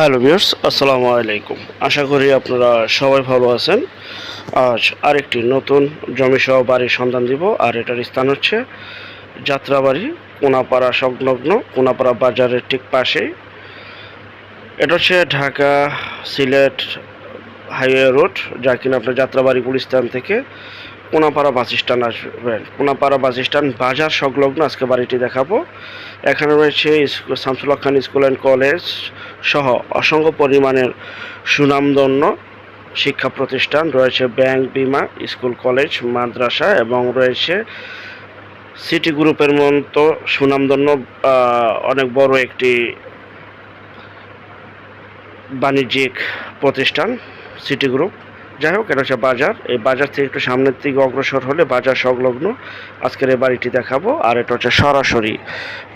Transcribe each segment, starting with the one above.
Hello viewers, আসসালামু আলাইকুম। আশা করি আপনারা সবাই ভালো আছেন। আজ আরেকটি নতুন জমি সহ বাড়ির সন্ধান দিব, আর এটার স্থান হচ্ছে যাত্রাবাড়ি, কোনাপাড়া সংলগ্ন কোনাপাড়া বাজারের ঠিক পাশেই। এটা হচ্ছে ঢাকা সিলেট হাইওয়ে রোড, যা কিনা আপনার যাত্রাবাড়ি গুলিস্তান থেকে কোনাপাড়া বাস স্ট্যান্ড আসবেন। কোনাপাড়া বাস স্ট্যান্ড বাজার সংলগ্ন, আজকে বাড়িটি দেখাবো। এখানে রয়েছে Shamsul Khan school and college সহ অসংখ্য পরিমাণের সুনামধন্য শিক্ষা প্রতিষ্ঠান, রয়েছে ব্যাংক, বিমা, স্কুল, কলেজ, মাদ্রাসা এবং রয়েছে সিটি গ্রুপের মতো সুনামধন্য অনেক বড় একটি বাণিজ্যিক প্রতিষ্ঠান, সিটি গ্রুপ। যাই হোক, এটা হচ্ছে বাজার। এই বাজার থেকে একটু সামনের দিকে অগ্রসর হলে বাজার সংলগ্ন। আজকের এই বাড়িটি দেখাবো। আর এটা হচ্ছে সরাসরি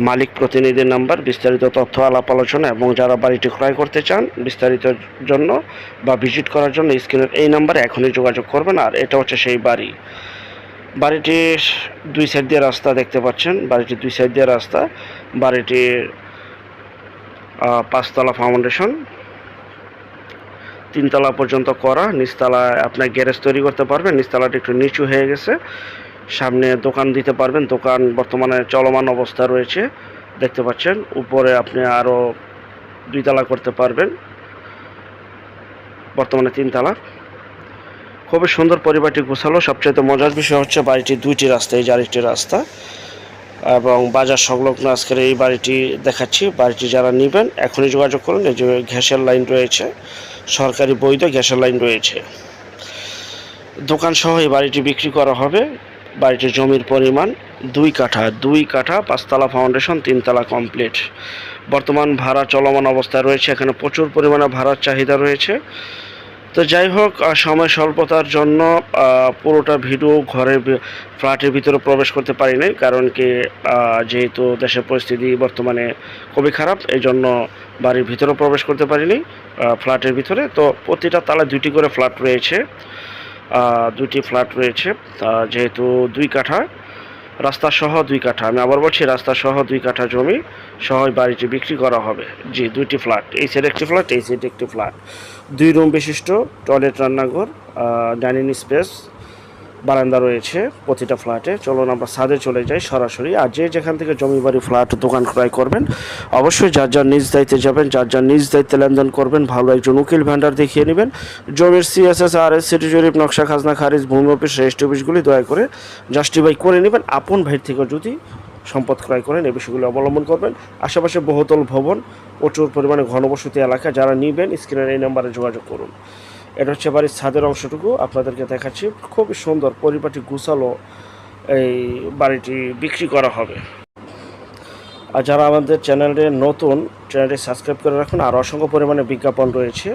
মালিক প্রতিনিধির নাম্বার। বিস্তারিত তথ্য, আলাপ আলোচনা এবং যারা বাড়িটি ক্রয় করতে চান বিস্তারিত জন্য বা ভিজিট করার জন্য স্ক্রিনের এই নাম্বারে এখনই যোগাযোগ করবেন। আর এটা হচ্ছে সেই বাড়ি। বাড়িটির দুই সাইড দিয়ে রাস্তা দেখতে পাচ্ছেন। বাড়িটির দুই সাইড দিয়ে রাস্তা। বাড়িটির পাঁচতলা ফাউন্ডেশন। তিনতলা পর্যন্ত করা নিচতলায় আপনার গ্যারেজ তৈরি করতে পারবেন, নিচতলাটা একটু নিচু হয়ে গেছে। সামনে দোকান দিতে পারবেন, দোকান বর্তমানে চলমান অবস্থা রয়েছে, দেখতে পাচ্ছেন। উপরে আপনি আরও দুইতলা করতে পারবেন, বর্তমানে তিনতলা। খুবই সুন্দর পরিবারটি গোছালো। সবচেয়ে মজার বিষয় হচ্ছে বাড়িটি দুইটি রাস্তা, এই যে রাস্তা। এবং বাজার সংলগ্ন আজকের এই বাড়িটি দেখাচ্ছি। বাড়িটি যারা নেবেন, এখনই যোগাযোগ করুন। এই যে গ্যাসের লাইন রয়েছে, সরকারি বৈধ গ্যাসের লাইন রয়েছে। দোকান সহ এই বাড়িটি বিক্রি করা হবে। বাড়িটির জমির পরিমাণ দুই কাঠা দুই কাঠা, পাঁচতলা ফাউন্ডেশন, তিনতলা কমপ্লিট। বর্তমান ভাড়া চলমান অবস্থায় রয়েছে। এখানে প্রচুর পরিমাণে ভাড়ার চাহিদা রয়েছে। তো যাই হোক সময় স্বল্পতার জন্য পুরোটা ভিডিও ঘরের ফ্ল্যাটের ভিতরে প্রবেশ করতে পারি নাই, কারণ কি যেহেতু দেশের পরিস্থিতি বর্তমানে খুবই খারাপ এই জন্য বাড়ির ভিতরে প্রবেশ করতে পারিনি ফ্ল্যাটের ভিতরে। তো প্রতিটা তালায় দুটি করে ফ্ল্যাট রয়েছে দুটি ফ্ল্যাট রয়েছে যেহেতু দুই কাঠা রাস্তা সহ দুই কাঠা। আমি আবার বলছি, রাস্তা সহ দুই কাঠা জমি সহ বাড়িটি বিক্রি করা হবে। জি, দুইটি ফ্ল্যাট। এই সাইড একটি ফ্ল্যাট, এই সাইড একটি ফ্ল্যাট। দুই রুম বিশিষ্ট, টয়লেট, রান্নাঘর ডাইনিং স্পেস বারান্দা রয়েছে প্রতিটা ফ্ল্যাটে চলুন আমরা ছাদে চলে যাই সরাসরি। আর যে যেখান থেকে জমি বাড়ি ফ্ল্যাট দোকান ক্রয় করবেন, অবশ্যই যার যার নিজ দায়িত্বে যাবেন, যার যার নিজ দায়িত্বে লেনদেন করবেন, ভালো একজন উকিল ভ্যান্ডার দেখিয়ে নেবেন। জমির সিএসএস আর এস সিটি জরিপ নকশা, খাজনা, খারিজ, ভূমি অফিস রেজিস্ট্রি অফিসগুলি দয়া করে জাস্টিফাই করে নেবেন। আপন ভাইয়ের থেকে যদি সম্পদ ক্রয় করেন এই বিষয়গুলো অবলম্বন করবেন। আশেপাশে বহুতল ভবন, প্রচুর পরিমাণে ঘনবসতি এলাকা, যারা নিবেন, স্ক্রিনের এই নাম্বারে যোগাযোগ করুন। এটা হচ্ছে বাড়ির ছাদের অংশটুকু। আপনাদেরকে দেখাচ্ছি, খুবই সুন্দর পরিপাটি গুছালো এই বাড়িটি বিক্রি করা হবে। আর যারা আমাদের চ্যানেলে নতুন, চ্যানেলটি সাবস্ক্রাইব করে রাখুন। আর অসংখ্য পরিমাণে বিজ্ঞাপন রয়েছে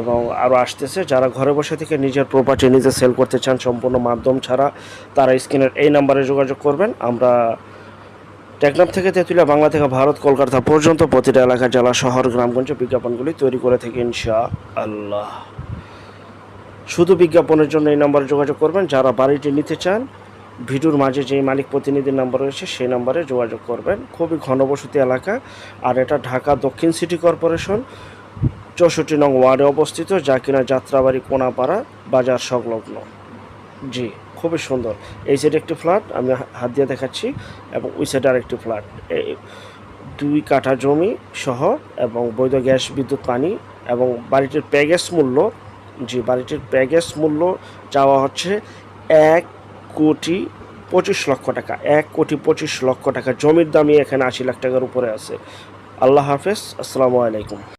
এবং আরও আসতেছে। যারা ঘরে বসে থেকে নিজের প্রপার্টি নিজে সেল করতে চান, সম্পূর্ণ মাধ্যম ছাড়া, তারা স্ক্রিনের এই নাম্বারে যোগাযোগ করবেন। আমরা টেকনাফ থেকে তেঁতুলিয়া, বাংলা থেকে ভারত, কলকাতা পর্যন্ত প্রতিটা এলাকা, জেলা, শহর, গ্রামগঞ্জে বিজ্ঞাপনগুলি তৈরি করে থাকি ইনশা আল্লাহ শুধু বিজ্ঞাপনের জন্য এই নাম্বারে যোগাযোগ করবেন। যারা বাড়িটি নিতে চান ভিডিওর মাঝে যে মালিক প্রতিনিধির নাম্বার রয়েছে, সেই নাম্বারে যোগাযোগ করবেন। খুবই ঘনবসতি এলাকা, আর এটা ঢাকা দক্ষিণ সিটি কর্পোরেশন, চৌষট্টি নং ওয়ার্ডে অবস্থিত, যা কিনা যাত্রাবাড়ি কোনাপাড়া বাজার সংলগ্ন। জি, খুবই সুন্দর। এই সাইডে একটি ফ্ল্যাট, আমি হাত দিয়ে দেখাচ্ছি, এবং ওই সাইডে আরেকটি ফ্ল্যাট। এই দুই কাঠা জমি সহ, এবং বৈধ গ্যাস, বিদ্যুৎ, পানি, এবং বাড়িটির প্যাগেজ মূল্য জি বাড়িটির প্যাকেজ মূল্য চাওয়া হচ্ছে এক কোটি পঁচিশ লক্ষ টাকা। এক কোটি পঁচিশ লক্ষ টাকা। জমির দামই এখানে আশি লাখ টাকার উপরে আছে। আল্লাহ হাফেজ। আসসালামু আলাইকুম।